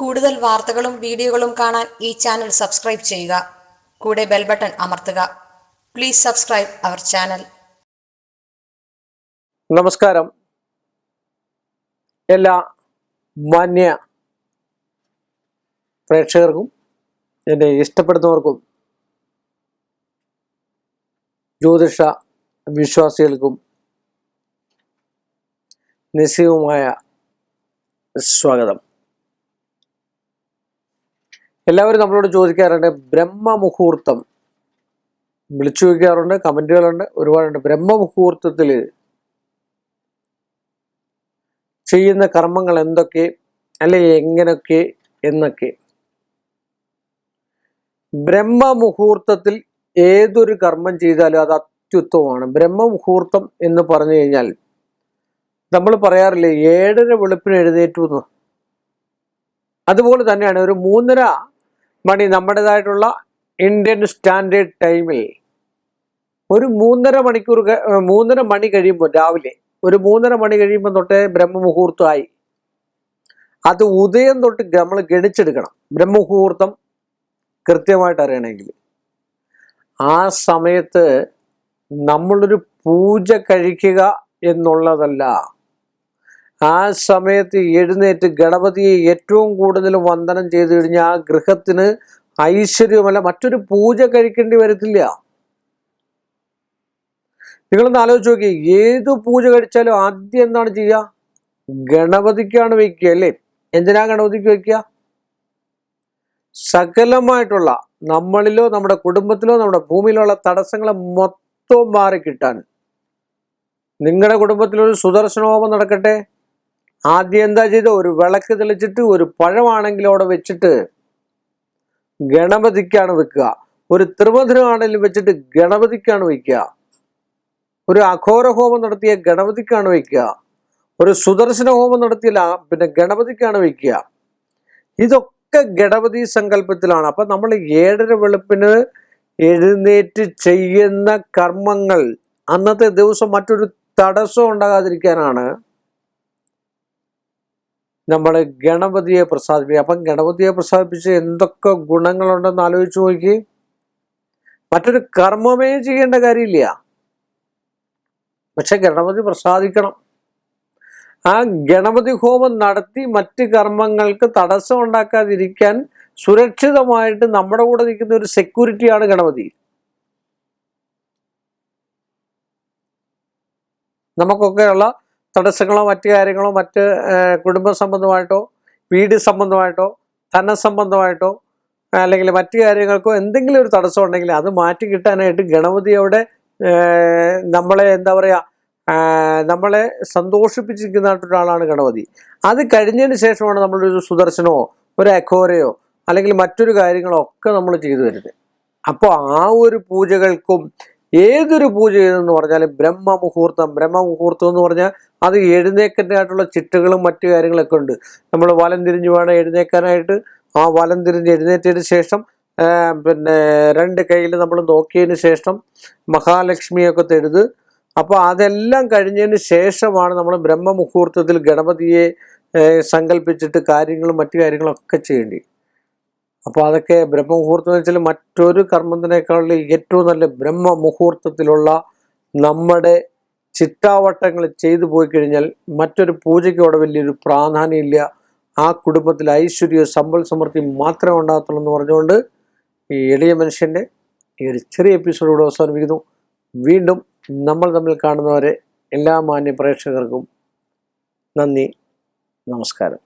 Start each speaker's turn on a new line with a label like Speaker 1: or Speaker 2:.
Speaker 1: കൂടുതൽ വാർത്തകളും വീഡിയോകളും കാണാൻ ഈ ചാനൽ സബ്സ്ക്രൈബ് ചെയ്യുക. കൂടെ ബെൽ ബട്ടൺ അമർത്തുക. പ്ലീസ് സബ്സ്ക്രൈബ് അവർ ചാനൽ
Speaker 2: നമസ്കാരം. എല്ലാ മാന്യ പ്രേക്ഷകർക്കും എന്നെ ഇഷ്ടപ്പെടുന്നവർക്കും ജ്യോതിഷ വിശ്വാസികൾക്കും നിശ്ചയവുമായ സ്വാഗതം. എല്ലാവരും നമ്മളോട് ചോദിക്കാറുണ്ട് ബ്രഹ്മമുഹൂർത്തം. വിളിച്ചു ചോദിക്കാറുണ്ട് കമന്റുകളുണ്ട് ഒരുപാടുണ്ട്. ബ്രഹ്മമുഹൂർത്തത്തിൽ ചെയ്യുന്ന കർമ്മങ്ങൾ എന്തൊക്കെ അല്ലെ എങ്ങനെയൊക്കെ എന്നൊക്കെ? ബ്രഹ്മമുഹൂർത്തത്തിൽ ഏതൊരു കർമ്മം ചെയ്താലും അത് അത്യുത്തമമാണ്. ബ്രഹ്മമുഹൂർത്തം എന്ന് പറഞ്ഞു കഴിഞ്ഞാൽ നമ്മൾ പറയാറില്ലേ ഏഴര വെളുപ്പിന് എഴുന്നേറ്റു എന്ന്. അതുപോലെ തന്നെയാണ് ഒരു മൂന്നര മണി നമ്മുടേതായിട്ടുള്ള ഇന്ത്യൻ സ്റ്റാൻഡേർഡ് ടൈമിൽ ഒരു മൂന്നര മണിക്കൂർ മൂന്നര മണി കഴിയുമ്പോൾ രാവിലെ ഒരു മൂന്നര മണി കഴിയുമ്പോൾ തൊട്ടേ ബ്രഹ്മമുഹൂർത്തമായി. അത് ഉദയം തൊട്ട് നമ്മൾ ഗണിച്ചെടുക്കണം. ബ്രഹ്മമുഹൂർത്തം കൃത്യമായിട്ട് അറിയണമെങ്കിൽ. ആ സമയത്ത് നമ്മളൊരു പൂജ കഴിക്കുക എന്നുള്ളതല്ല. ആ സമയത്ത് എഴുന്നേറ്റ് ഗണപതിയെ ഏറ്റവും കൂടുതൽ വന്ദനം ചെയ്തു കഴിഞ്ഞാൽ ആ ഗൃഹത്തിന് ഐശ്വര്യമല്ല മറ്റൊരു പൂജ കഴിക്കേണ്ടി വരത്തില്ല. നിങ്ങളൊന്ന് ആലോചിച്ച് നോക്കി ഏത് പൂജ കഴിച്ചാലും ആദ്യം എന്താണ് ചെയ്യുക? ഗണപതിക്കാണ് വയ്ക്കുക അല്ലേ? എന്തിനാ ഗണപതിക്ക് വയ്ക്കുക? സകലമായിട്ടുള്ള നമ്മളിലോ നമ്മുടെ കുടുംബത്തിലോ നമ്മുടെ ഭൂമിയിലോ ഉള്ള തടസ്സങ്ങളെ മൊത്തം മാറി കിട്ടാൻ നിങ്ങളുടെ കുടുംബത്തിലൊരു ഒരു സുദർശന ഹോമം നടക്കട്ടെ. ആദ്യം എന്താ ചെയ്ത്? ഒരു വിളക്ക് തെളിച്ചിട്ട് ഒരു പഴമാണെങ്കിൽ അവിടെ വെച്ചിട്ട് ഗണപതിക്കാണ് വെക്കുക. ഒരു ത്രിമധുരമാണെങ്കിലും വെച്ചിട്ട് ഗണപതിക്കാണ് വയ്ക്കുക ഒരു അഘോര ഹോമം നടത്തിയ ഗണപതിക്കാണ് വയ്ക്കുക ഒരു സുദർശന ഹോമം നടത്തിയില്ല പിന്നെ ഗണപതിക്കാണ് വയ്ക്കുക ഇതൊക്കെ ഗണപതി സങ്കല്പത്തിലാണ്. അപ്പൊ നമ്മൾ ഏഴര വെളുപ്പിന് എഴുന്നേറ്റ് ചെയ്യുന്ന കർമ്മങ്ങൾ അന്നത്തെ ദിവസം മറ്റൊരു തടസ്സം ഉണ്ടാകാതിരിക്കാനാണ് നമ്മൾ ഗണപതിയെ പ്രസാദിപ്പിക്കുക. അപ്പം ഗണപതിയെ പ്രസാദിപ്പിച്ച് എന്തൊക്കെ ഗുണങ്ങളുണ്ടെന്ന് ആലോചിച്ച് നോക്കി. മറ്റൊരു കർമ്മമേ ചെയ്യേണ്ട കാര്യമില്ല. പക്ഷെ ഗണപതി പ്രസാദിക്കണം. ആ ഗണപതി ഹോമം നടത്തി മറ്റ് കർമ്മങ്ങൾക്ക് തടസ്സം ഉണ്ടാക്കാതിരിക്കാൻ സുരക്ഷിതമായിട്ട് നമ്മുടെ കൂടെ നിൽക്കുന്ന ഒരു സെക്യൂരിറ്റിയാണ് ഗണപതി. നമുക്കൊക്കെയുള്ള തടസ്സങ്ങളോ മറ്റു കാര്യങ്ങളോ മറ്റ് കുടുംബ സംബന്ധമായിട്ടോ വീട് സംബന്ധമായിട്ടോ ധനസംബന്ധമായിട്ടോ അല്ലെങ്കിൽ മറ്റു കാര്യങ്ങൾക്കോ എന്തെങ്കിലും ഒരു തടസ്സം ഉണ്ടെങ്കിൽ അത് മാറ്റി കിട്ടാനായിട്ട് ഗണപതി അവിടെ നമ്മളെ എന്താ പറയുക നമ്മളെ സന്തോഷിപ്പിച്ചിരിക്കുന്നതായിട്ട് ഒരാളാണ് ഗണപതി. അത് കഴിഞ്ഞതിന് ശേഷമാണ് നമ്മളൊരു സുദർശനമോ ഒരു അഖോരയോ അല്ലെങ്കിൽ മറ്റൊരു കാര്യങ്ങളോ ഒക്കെ നമ്മൾ ചെയ്തു വരുന്നത് അപ്പോൾ ആ ഒരു പൂജകൾക്കും ഏതൊരു പൂജ ചെയ്തെന്ന് പറഞ്ഞാൽ ബ്രഹ്മ മുഹൂർത്തം എന്ന് പറഞ്ഞാൽ അത് എഴുന്നേക്കനായിട്ടുള്ള ചിട്ടകളും മറ്റു കാര്യങ്ങളൊക്കെ ഉണ്ട്. നമ്മൾ വലം തിരിഞ്ഞ് വേണം എഴുന്നേക്കാനായിട്ട് ആ വലം തിരിഞ്ഞ് എഴുന്നേറ്റതിന് ശേഷം പിന്നെ രണ്ട് കയ്യിൽ നമ്മൾ നോക്കിയതിന് ശേഷം മഹാലക്ഷ്മിയൊക്കെ തെഴുത്. അപ്പോൾ അതെല്ലാം കഴിഞ്ഞതിന് ശേഷമാണ് നമ്മൾ ബ്രഹ്മ മുഹൂർത്തത്തിൽ ഗണപതിയെ സങ്കല്പിച്ചിട്ട് കാര്യങ്ങളും മറ്റു കാര്യങ്ങളൊക്കെ ചെയ്യേണ്ടി. അപ്പോൾ അതൊക്കെ ബ്രഹ്മമുഹൂർത്തം എന്ന് വെച്ചാൽ മറ്റൊരു കർമ്മത്തിനേക്കാളും ഏറ്റവും നല്ല ബ്രഹ്മമുഹൂർത്തത്തിലുള്ള നമ്മുടെ ചിട്ടാവട്ടങ്ങൾ ചെയ്തു പോയി കഴിഞ്ഞാൽ മറ്റൊരു പൂജയ്ക്ക് അവിടെ വലിയൊരു പ്രാധാന്യമില്ല. ആ കുടുംബത്തിൽ ഐശ്വര്യവും സമ്പൽ സമൃദ്ധി മാത്രമേ ഉണ്ടാകത്തുള്ളൂ എന്ന് പറഞ്ഞുകൊണ്ട് ഈ എളിയ മനുഷ്യന്റെ ഈ ഒരു ചെറിയ എപ്പിസോഡ് ഇവിടെ അവസാനിപ്പിക്കുന്നു. വീണ്ടും നമ്മൾ തമ്മിൽ കാണുന്നവരെ എല്ലാ മാന്യ പ്രേക്ഷകർക്കും നന്ദി നമസ്കാരം.